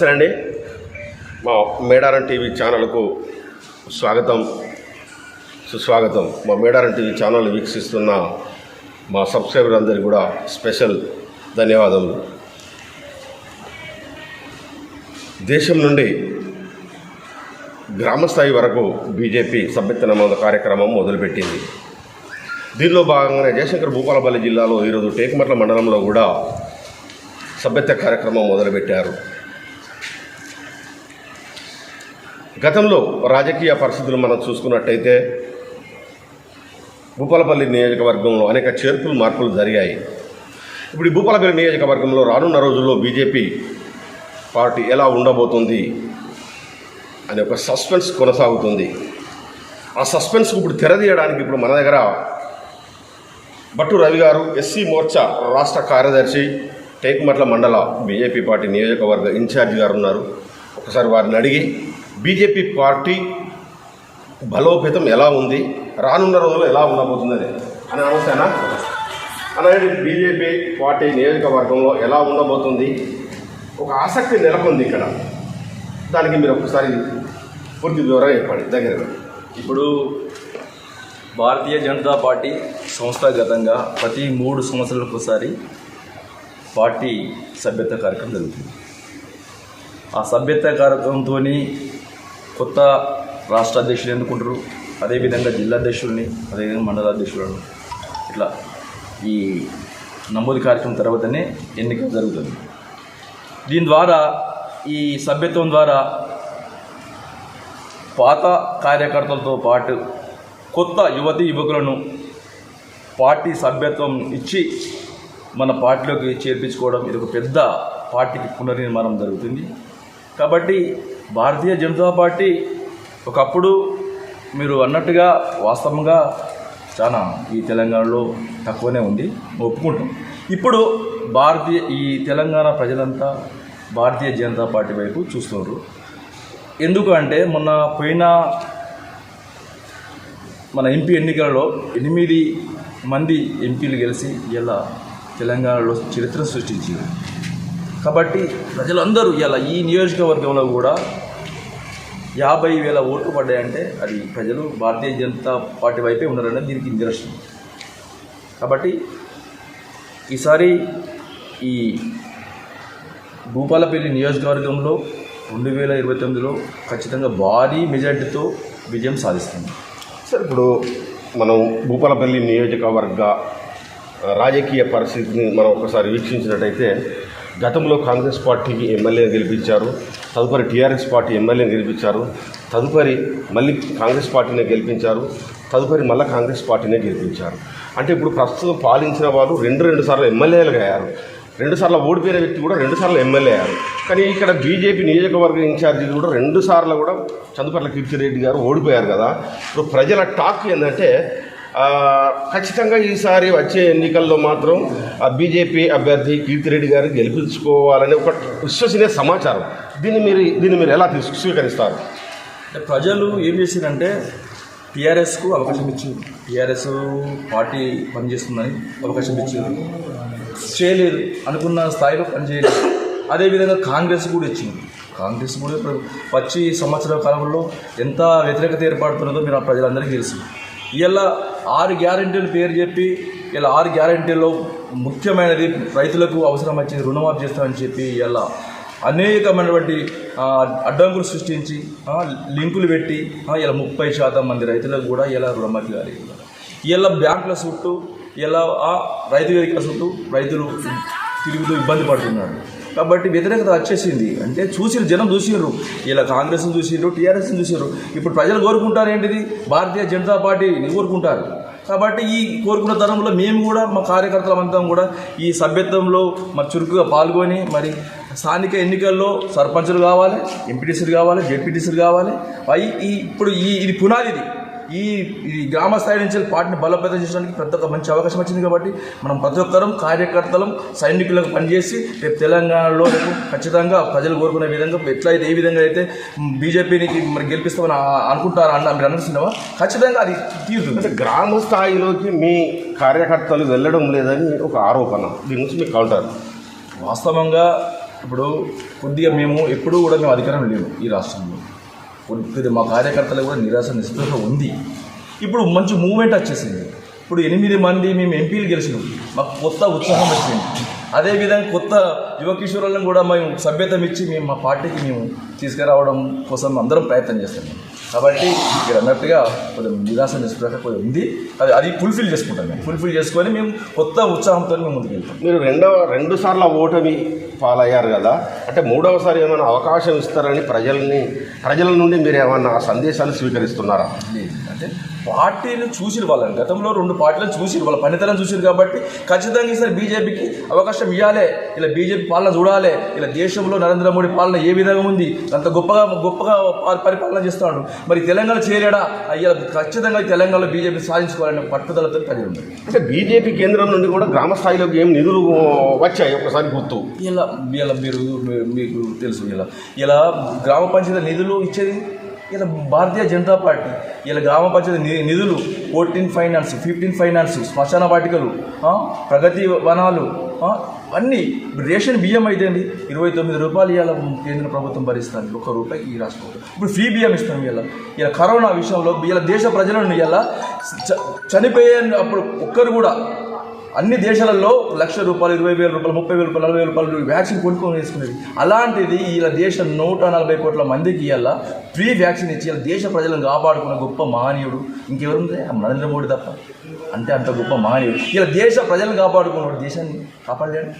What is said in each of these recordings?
నమస్తే అండి మా మేడారం టీవీ ఛానల్కు స్వాగతం. సుస్వాగతం. మా మేడారం టీవీ ఛానల్ వీక్షిస్తున్న మా సబ్స్క్రైబర్ అందరికీ కూడా స్పెషల్ ధన్యవాదములు దేశం నుండి గ్రామస్థాయి వరకు బీజేపీ సభ్యత్వ నమోదు కార్యక్రమం మొదలుపెట్టింది. దీనిలో భాగంగానే జయశంకర్ భూపాలపల్లి జిల్లాలో ఈరోజు టేకుమట్ల మండలంలో కూడా సభ్యత్వ కార్యక్రమం మొదలుపెట్టారు. గతంలో రాజకీయ పరిస్థితులు మనం చూసుకున్నట్టయితే భూపాలపల్లి నియోజకవర్గంలో అనేక చేర్పులు మార్పులు జరిగాయి. ఇప్పుడు ఈ భూపాలపల్లి నియోజకవర్గంలో రానున్న రోజుల్లో బీజేపీ పార్టీ ఎలా ఉండబోతుంది అనే ఒక సస్పెన్స్ కొనసాగుతుంది. ఆ సస్పెన్స్కు ఇప్పుడు తెరదీయడానికి ఇప్పుడు మన దగ్గర భట్టు రవి గారు ఎస్సీ మోర్చా రాష్ట్ర కార్యదర్శి టేకుమట్ల మండల బీజేపీ పార్టీ నియోజకవర్గ ఇన్ఛార్జి గారు ఉన్నారు. ఒకసారి వారిని అడిగి బీజేపీ పార్టీ బలోపేతం ఎలా ఉంది? రానున్న రోజుల్లో ఎలా ఉండబోతుందని అని నమస్తేనా అలాగే బీజేపీ పార్టీ నియోజకవర్గంలో ఎలా ఉండబోతుంది? ఒక ఆసక్తి నెలకొంది ఇక్కడ. దానికి మీరు ఒకసారి పూర్తి వివరంగా చెప్పండి. దగ్గర ఇప్పుడు భారతీయ జనతా పార్టీ సంస్థాగతంగా ప్రతి మూడు సంవత్సరాలకు ఒకసారి పార్టీ సభ్యత కార్యక్రమం జరుగుతుంది. ఆ సభ్యత్వ కార్యక్రమంతో కొత్త రాష్ట్ర అధ్యక్షులు ఎన్నుకుంటారు అదేవిధంగా జిల్లా అధ్యక్షుల్ని అదేవిధంగా మండల అధ్యక్షులను. ఇట్లా ఈ నమోదు కార్యక్రమం తర్వాతనే ఎన్నిక జరుగుతుంది. దీని ద్వారా ఈ సభ్యత్వం ద్వారా పాత కార్యకర్తలతో పాటు కొత్త యువతి యువకులను పార్టీ సభ్యత్వం ఇచ్చి మన పార్టీలోకి చేర్పించుకోవడం ఇది ఒక పెద్ద పార్టీకి పునర్నిర్మాణం జరుగుతుంది. కాబట్టి భారతీయ జనతా పార్టీ ఒకప్పుడు మీరు అన్నట్టుగా వాస్తవంగా చాలా ఈ తెలంగాణలో తక్కువనే ఉంది ఒప్పుకుంటాం. ఇప్పుడు భారతీయ ఈ తెలంగాణ ప్రజలంతా భారతీయ జనతా పార్టీ వైపు చూస్తున్నారు. ఎందుకు అంటే మొన్న పోయిన మన ఎంపీ ఎన్నికలలో ఎనిమిది మంది ఎంపీలు గెలిచి ఇలా తెలంగాణలో చరిత్ర సృష్టించారు. కాబట్టి ప్రజలందరూ ఇలా ఈ నియోజకవర్గంలో కూడా యాభై వేల ఓట్లు పడ్డాయంటే అది ప్రజలు భారతీయ జనతా పార్టీ వైపే ఉన్నారనేది దీనికి నిదర్శనం కాబట్టి ఈసారి ఈ భూపాలపల్లి నియోజకవర్గంలో రెండు వేల ఇరవై తొమ్మిదిలో ఖచ్చితంగా భారీ మెజార్టీతో విజయం సాధిస్తుంది. సార్ ఇప్పుడు మనం భూపాలపల్లి నియోజకవర్గ రాజకీయ పరిస్థితిని మనం ఒకసారి వీక్షించినట్టయితే గతంలో కాంగ్రెస్ పార్టీకి ఎమ్మెల్యేని గెలిపించారు తదుపరి టీఆర్ఎస్ పార్టీ ఎమ్మెల్యేని గెలిపించారు తదుపరి మళ్ళీ కాంగ్రెస్ పార్టీనే గెలిపించారు తదుపరి మళ్ళీ కాంగ్రెస్ పార్టీనే గెలిపించారు. అంటే ఇప్పుడు ప్రస్తుతం పాలించిన వాళ్ళు రెండు రెండు సార్లు ఎమ్మెల్యేలుగా అయ్యారు. రెండుసార్లు ఓడిపోయిన వ్యక్తి కూడా రెండు సార్లు ఎమ్మెల్యే అయ్యారు. కానీ ఇక్కడ బీజేపీ నియోజకవర్గ ఇన్ఛార్జి కూడా రెండు సార్లు కూడా చందుపట్ల కీర్తిరెడ్డి గారు ఓడిపోయారు కదా. ఇప్పుడు ప్రజల టాక్ ఏంటంటే ఖచ్చితంగా ఈసారి వచ్చే ఎన్నికల్లో మాత్రం బీజేపీ అభ్యర్థి కీర్తిరెడ్డి గారు గెలిపించుకోవాలని ఒక విశ్వసనీయ సమాచారం. దీన్ని మీరు దీన్ని మీరు ఎలా తీసుకు స్వీకరిస్తారు? ప్రజలు ఏం చేశారంటే టీఆర్ఎస్కు అవకాశం ఇచ్చింది టీఆర్ఎస్ పార్టీ పనిచేస్తుందని అవకాశం ఇచ్చింది చేయలేదు అనుకున్న స్థాయిలో పనిచేయలేదు. అదేవిధంగా కాంగ్రెస్ కూడా ఇచ్చింది. కాంగ్రెస్ కూడా ఇప్పుడు వచ్చి సంవత్సరాల కాలంలో ఎంత వ్యతిరేకత ఏర్పడుతున్నదో మీరు ఆ ప్రజలందరికీ తెలుసు. ఇలా ఆరు గ్యారెంటీలు పేరు చెప్పి ఇలా ఆరు గ్యారెంటీల్లో ముఖ్యమైనది రైతులకు అవసరం వచ్చింది రుణమాఫీ చేస్తామని చెప్పి ఇలా అనేకమైనటువంటి అడ్డంకులు సృష్టించి లింకులు పెట్టి ఇలా ముప్పై శాతం మంది రైతులకు కూడా ఇలా రుణమాఫీ కాలేదు. ఇలా బ్యాంకుల చుట్టూ ఇలా రైతు వేదికల చుట్టూ రైతులు తిరుగుతూ ఇబ్బంది పడుతున్నారు. కాబట్టి వ్యతిరేకత వచ్చేసింది. అంటే చూసి జనం చూసిర్రు ఇలా కాంగ్రెస్ని చూసిర్రు టీఆర్ఎస్ని చూసిర్రు ఇప్పుడు ప్రజలు కోరుకుంటారు ఏంటిది? భారతీయ జనతా పార్టీని కోరుకుంటారు. కాబట్టి ఈ కోరుకున్న తరంలో మేము కూడా మా కార్యకర్తలమంతా కూడా ఈ సభ్యత్వంలో మరి చురుకుగా పాల్గొని మరి స్థానిక ఎన్నికల్లో సర్పంచులు కావాలి ఎంపీటీసీలు కావాలి జెడ్పీటీసీలు కావాలి. అవి ఈ ఇప్పుడు ఈ ఇది పునాది ఇది ఈ ఈ గ్రామ స్థాయి నుంచి పార్టీని బలోపేతం చేయడానికి ప్రతి ఒక్క మంచి అవకాశం వచ్చింది కాబట్టి మనం ప్రతి ఒక్కరం కార్యకర్తలం సైనికులకు పనిచేసి రేపు తెలంగాణలో రేపు ఖచ్చితంగా ప్రజలు కోరుకునే విధంగా ఎట్లయితే ఏ విధంగా అయితే బీజేపీనికి మరి గెలిపిస్తామని అనుకుంటారా అన్న మీరు అనుకుంటున్నావా ఖచ్చితంగా అది తీరుతుంది. అంటే గ్రామ స్థాయిలోకి మీ కార్యకర్తలు వెళ్ళడం లేదని ఒక ఆరోపణ. దీని నుంచి మీకు కౌంటర్ వాస్తవంగా ఇప్పుడు కొద్దిగా మేము ఎప్పుడూ కూడా మేము అధికారం లేవు ఈ రాష్ట్రంలో. కొద్దిగా మా కార్యకర్తలు కూడా నిరాశ నిస్పృహ ఉంది. ఇప్పుడు మంచి మూమెంట్ వచ్చేసింది. ఇప్పుడు ఎనిమిది మంది మేము ఎంపీలు గెలిచినాం. మాకు కొత్త ఉత్సాహం వచ్చింది. అదేవిధంగా కొత్త యువకిషోరులను కూడా మేము సభ్యతం ఇచ్చి మేము మా పార్టీకి మేము తీసుకురావడం కోసం అందరం ప్రయత్నం చేస్తున్నాం. కాబట్టి మీరు అన్నట్టుగా కొంచెం నిరాశ నిస్పృహ కొంచెం ఉంది. అది అది ఫుల్ఫిల్ చేసుకుంటాం మేము. ఫుల్ఫిల్ చేసుకొని మేము కొత్త ఉత్సాహంతో మేము ముందుకు వెళ్తాం. మీరు రెండవ రెండు సార్లు ఓటమి పాలయ్యారు కదా అంటే మూడవసారి ఏమైనా అవకాశం ఇస్తారని ప్రజల్ని ప్రజల నుండి మీరు ఏమన్నా సందేశాలు స్వీకరిస్తున్నారా. అంటే పార్టీలు చూసిరు వాళ్ళని. గతంలో రెండు పార్టీలను చూసిరు. వాళ్ళ పనితనం చూసిరు కాబట్టి ఖచ్చితంగా ఈసారి బీజేపీకి అవకాశం ఇవ్వాలి ఇలా బీజేపీ పాలన చూడాలి. ఇలా దేశంలో నరేంద్ర మోడీ పాలన ఏ విధంగా ఉంది? అంత గొప్పగా గొప్పగా పరిపాలన చేస్తున్నాడు మరి తెలంగాణ చేరాడా? అయ్యా ఖచ్చితంగా తెలంగాణలో బీజేపీ సాధించుకోవాలనే పట్టుదలతో కలిగి ఉంది. అంటే బీజేపీ కేంద్రం నుండి కూడా గ్రామ స్థాయిలోకి ఏం నిధులు వచ్చాయి ఒకసారి గుర్తు? ఇలా ఇలా మీరు మీకు తెలుసు ఇలా. ఇలా గ్రామ పంచాయతీ నిధులు ఇచ్చేది? ఇలా భారతీయ జనతా పార్టీ ఇలా గ్రామ పంచాయతీ ని- నిధులు ఫోర్టీన్ ఫైనాన్స్ ఫిఫ్టీన్ ఫైనాన్స్ శ్మశాన వాటికలు ప్రగతి వనాలు అన్నీ ఇప్పుడు రేషన్ బియ్యం అయితే అండి ఇరవై తొమ్మిది రూపాయలు ఇవాళ కేంద్ర ప్రభుత్వం భరిస్తుంది. ఒక రూపాయి ఈ రాష్ట్ర ప్రభుత్వం ఇప్పుడు ఫ్రీ బియ్యం ఇస్తాం ఇలా ఇలా కరోనా విషయంలో ఇలా దేశ ప్రజలను ఇలా చ- చనిపోయే అప్పుడు ఒక్కరు కూడా అన్ని దేశాలలో లక్ష రూపాయలు ఇరవై వేల రూపాయలు ముప్పై వేల రూపాయలు నలభై వేల రూపాయలు వ్యాక్సిన్ కొనుక్కొని వేసుకునేది. అలాంటిది ఇలా దేశం నూట నలభై కోట్ల మందికి ఇవాళ ఫ్రీ వ్యాక్సిన్ ఇచ్చి ఇలా దేశ ప్రజలను కాపాడుకున్న గొప్ప మహనీయుడు. ఇంకెవరుంది? నరేంద్ర మోడీ తప్ప. అంటే అంత గొప్ప మహనీయుడు. ఇలా దేశ ప్రజలను కాపాడుకున్నాడు దేశాన్ని కాపాడలేడు.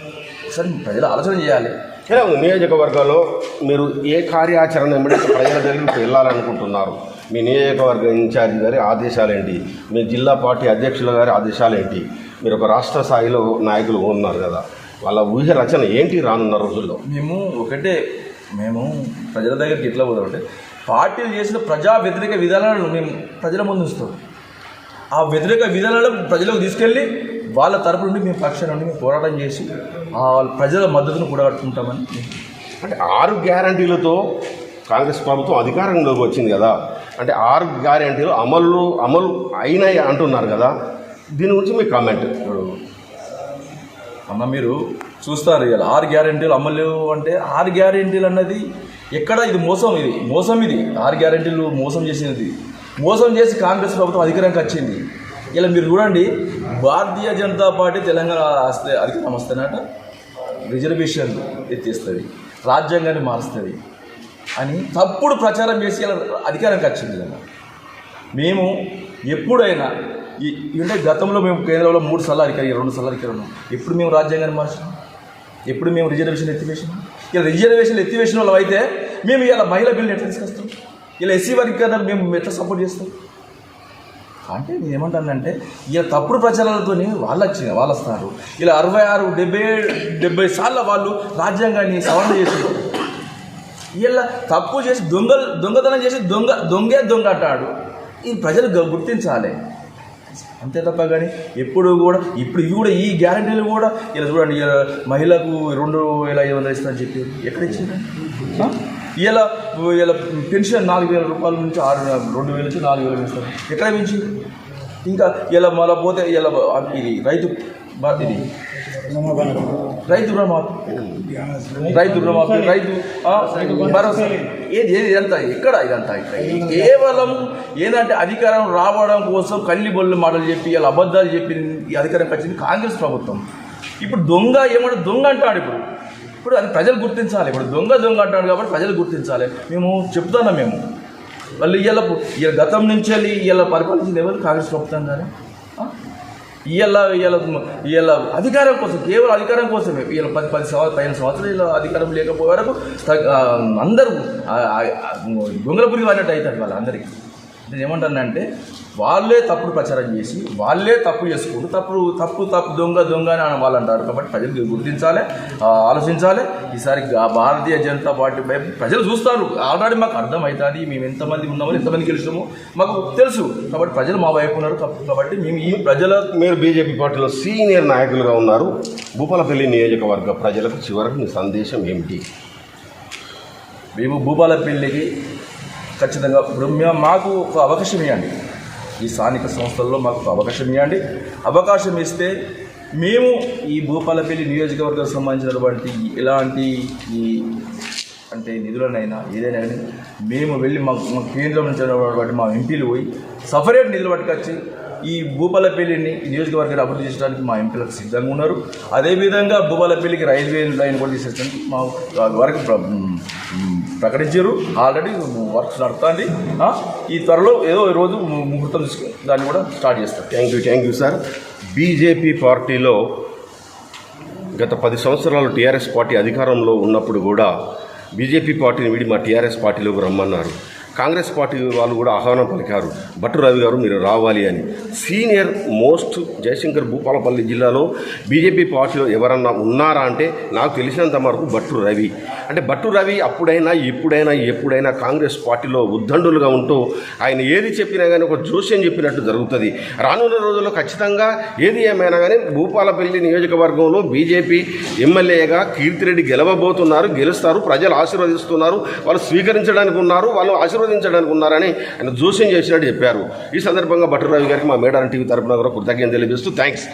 సరే ప్రజలు ఆలోచన చేయాలి. ఎలా ఉంది నియోజకవర్గంలో మీరు ఏ కార్యాచరణ ప్రజల దగ్గరికి వెళ్ళాలనుకుంటున్నారు? మీ నియోజకవర్గ ఇన్ఛార్జ్ గారి ఆదేశాలు ఏంటి మీ జిల్లా పార్టీ అధ్యక్షుల గారి ఆదేశాలు ఏంటి మీరు ఒక రాష్ట్ర స్థాయిలో నాయకులు ఉన్నారు కదా వాళ్ళ ఊహ రచన ఏంటి రానున్న రోజుల్లో? మేము ఒకటే మేము ప్రజల దగ్గరికి ఎట్లా పోదామంటే పార్టీలు చేసిన ప్రజా వ్యతిరేక విధానాలను మేము ప్రజల ముందు ఉంచుతాం. ఆ వ్యతిరేక విధానాలను ప్రజలకు తీసుకెళ్ళి వాళ్ళ తరపు నుండి మేము పక్ష నుండి మేము పోరాటం చేసి ఆ ప్రజల మద్దతును కూడగట్టుకుంటామని అంటే ఆరు గ్యారంటీలతో కాంగ్రెస్ ప్రభుత్వం అధికారంలోకి వచ్చింది కదా అంటే ఆరు గ్యారంటీలు అమలు అమలు అయినాయి అంటున్నారు కదా దీని గురించి మీ కామెంట్ అన్న మీరు చూస్తారు ఇలా ఆరు గ్యారెంటీలు అమలు అంటే ఆరు గ్యారెంటీలు అన్నది ఎక్కడ ఇది మోసం ఇది? మోసం ఇది. ఆరు గ్యారెంటీలు మోసం చేసినది. మోసం చేసి కాంగ్రెస్ ప్రభుత్వం అధికారంకి వచ్చింది ఇలా మీరు చూడండి భారతీయ జనతా పార్టీ తెలంగాణ వస్తే అధికారం వస్తేనట రిజర్వేషన్ ఎత్తేస్తుంది రాజ్యాంగాన్ని మారుస్తుంది అని తప్పుడు ప్రచారం చేసి ఇలా అధికారంకి వచ్చింది మేము ఎప్పుడైనా అంటే గతంలో మేము కేంద్రంలో మూడు సార్లు అధికారి రెండు సార్లు అధికారి ఉన్నాం. ఎప్పుడు మేము రాజ్యాంగాన్ని మార్చినాం ఎప్పుడు మేము రిజర్వేషన్ ఎత్తివేసినాం ఇలా రిజర్వేషన్ ఎత్తివేసిన వాళ్ళం అయితే మేము ఇలా మహిళా బిల్లు ఎట్లా తీసుకొస్తాం? ఇలా ఎస్సీ వర్గీకరణ మేము ఎట్లా సపోర్ట్ చేస్తాం? అంటే నేను ఏమంటానంటే ఇలా తప్పుడు ప్రచారాలతోనే వాళ్ళు వచ్చిన వాళ్ళు వస్తున్నారు ఇలా అరవై ఆరు డెబ్బై డెబ్బై సార్లు వాళ్ళు రాజ్యాంగాన్ని సవరణ చేసి ఇలా తప్పు చేసి దొంగ దొంగతనం చేసి దొంగ దొంగే దొంగ అంటాడు. ఈ ప్రజలు గ- గుర్తించాలి. అంతే తప్ప కానీ ఎప్పుడు కూడా ఇప్పుడు ఇవి కూడా ఈ గ్యారంటీలు కూడా ఇలా చూడండి ఇలా మహిళకు రెండు వేల ఐదు వందలు ఇస్తారని చెప్పి ఎక్కడ ఇచ్చింది ఇలా ఇలా పెన్షన్ నాలుగు వేల రూపాయల నుంచి ఆరు రెండు వేల నుంచి నాలుగు వేలు ఇస్తారు. ఎక్కడ పెంచి ఇంకా ఇలా మళ్ళీ పోతే ఇలా ఇది రైతు ఇది. రైతు రుణమాఫీ రైతు రుణమాఫీ రైతు భరోసా. ఏది ఏది ఇదంతా ఎక్కడ ఇదంతా? కేవలం ఏంటంటే అధికారం రావడం కోసం కల్లి బొల్లు మాటలు చెప్పి ఇలా అబద్ధాలు చెప్పి ఈ అధికారం వచ్చింది కాంగ్రెస్ ప్రభుత్వం. ఇప్పుడు దొంగ ఏమంటే దొంగ అంటాడు ఇప్పుడు. ఇప్పుడు అది ప్రజలు గుర్తించాలి. ఇప్పుడు దొంగ దొంగ అంటాడు కాబట్టి ప్రజలు గుర్తించాలి. మేము చెప్తున్నాం మేము. వాళ్ళు ఇలా ఇవాళ గతం నుంచి వెళ్ళి ఇవాళ పరిపాలించింది ఎవరు? కాంగ్రెస్ ప్రభుత్వం కానీ ఇవాళ ఇవాళ ఇవాళ అధికారం కోసం కేవలం అధికారం కోసమే. ఇవాళ పది పది సంవత్సరాలు పదిహేను సంవత్సరాలు ఇలా అధికారం లేకపోయే వరకు అందరూ ఆ, ఆ, గొంగళపురి అన్నట్టు అవుతారు వాళ్ళందరికీ నేను ఏమంటానంటే వాళ్ళే తప్పుడు ప్రచారం చేసి వాళ్ళే తప్పు చేసుకుంటూ తప్పు తప్పు తప్పు దొంగ దొంగ అని వాళ్ళు అంటారు. కాబట్టి ప్రజలు గుర్తించాలి ఆలోచించాలి. ఈసారి భారతీయ జనతా పార్టీ ప్రజలు చూస్తారు. ఆల్రెడీ మాకు అర్థమవుతుంది మేము ఎంతమంది ఉన్నామో ఎంతమంది గెలిచామో మాకు తెలుసు. కాబట్టి ప్రజలు మా వైపు ఉన్నారు తప్పు కాబట్టి మేము ఈ ప్రజల మీరు బీజేపీ పార్టీలో సీనియర్ నాయకులుగా ఉన్నారు. భూపాలపల్లి నియోజకవర్గ ప్రజలకు చివరకు మీ సందేశం ఏమిటి? మేము భూపాలపల్లికి ఖచ్చితంగా ఇప్పుడు మేము మాకు ఒక అవకాశం ఇవ్వండి. ఈ స్థానిక సంస్థల్లో మాకు ఒక అవకాశం ఇవ్వండి. అవకాశం ఇస్తే మేము ఈ భూపాలపల్లి నియోజకవర్గం సంబంధించినటువంటి ఎలాంటి ఈ అంటే నిధులనైనా ఏదైనా కానీ మేము వెళ్ళి మా మా కేంద్రం నుంచి ఉన్నటువంటి మా ఎంపీలు పోయి సపరేట్ నిధులు పట్టుకొచ్చి ఈ భూపాలపల్లిని నియోజకవర్గాన్ని అభివృద్ధి చేయడానికి మా ఎంపీలకు సిద్ధంగా ఉన్నారు. అదేవిధంగా భూపాలపల్లికి రైల్వే లైన్ కూడా తీసేసడానికి మా వరకు ప్రకటించారు. ఆల్రెడీ వర్క్ నడుస్తుంది ఈ త్వరలో ఏదో ఈ రోజు ము- ముహూర్తం తీసుకుని దాన్ని కూడా స్టార్ట్ చేస్తారు thank you thank you sir BJP పార్టీలో గత పది సంవత్సరాలు టీఆర్ఎస్ పార్టీ అధికారంలో ఉన్నప్పుడు కూడా బీజేపీ పార్టీని విడి మా టీఆర్ఎస్ పార్టీలోకి రమ్మన్నారు. కాంగ్రెస్ పార్టీ వాళ్ళు కూడా ఆహ్వానం పలికారు. భట్టు రవి గారు మీరు రావాలి అని. సీనియర్ మోస్ట్ జయశంకర్ భూపాలపల్లి జిల్లాలో బీజేపీ పార్టీలో ఎవరన్నా ఉన్నారా అంటే నాకు తెలిసినంత వరకు భట్టు రవి. అంటే భట్టు రవి అప్పుడైనా ఇప్పుడైనా ఎప్పుడైనా కాంగ్రెస్ పార్టీలో ఉద్దండులుగా ఉంటూ ఆయన ఏది చెప్పినా కానీ ఒక జోస్యం చెప్పినట్టు జరుగుతుంది. రానున్న రోజుల్లో ఖచ్చితంగా ఏది ఏమైనా కానీ భూపాలపల్లి నియోజకవర్గంలో బీజేపీ ఎమ్మెల్యేగా కీర్తిరెడ్డి గెలవబోతున్నారు గెలుస్తారు ప్రజలు ఆశీర్వదిస్తున్నారు వాళ్ళు స్వీకరించడానికి ఉన్నారు వాళ్ళు ఆశీర్వదించడానికి ఉన్నారని ఆయన జోస్యం చేసినట్టు చెప్పారు. ఈ సందర్భంగా భట్టు రవి గారికి మా మేడారం టీవీ తరఫున కూడా కృతజ్ఞత తెలియజేస్తూ థ్యాంక్స్